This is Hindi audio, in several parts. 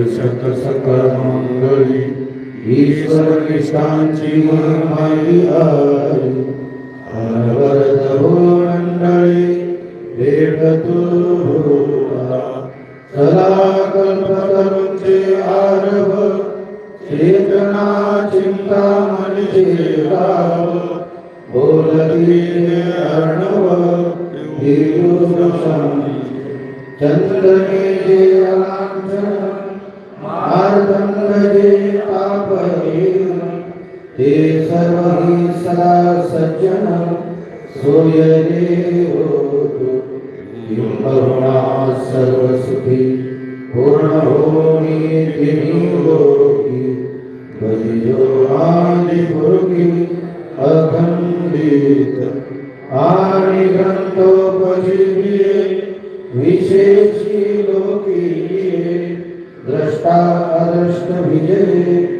वर्षक सकल मंगळी ईश्वर निष्ठांची महिमाई आई अनवरत हो भेट तुला सदा कल्पतरूंचे आरभ चेतना चिंता मनीषे राव बोलती अर्णव हिरुषम चंद्रने जे अलांछन તે સર્વહિ સદા સજ્જન સોય દેવો કરુણા સર્વ સુખી પૂર્ણ હોની દિની હોગી ભજો આદિ પુરુકી અખંડિત આદિ ગ્રંથો પછી વિશેષી લોકી દ્રષ્ટા અદ્રષ્ટ વિજય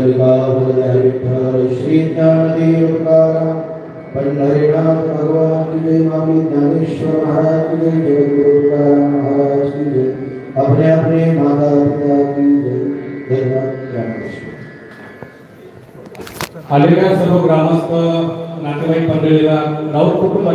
पुंडलिका हृदय विठ्ठल श्री ज्ञानदेव तुकाराम पंढरीनाथ भगवान की जय स्वामी ज्ञानेश्वर महाराज की जय जय गुरु तुकाराम महाराज की जय अपने अपने माता पिता की जय धन्यवाद रामकृष्ण आलेल्या सर्व ग्रामस्थ नातेवाईक मंडळीला राऊत कुटुंबाच्या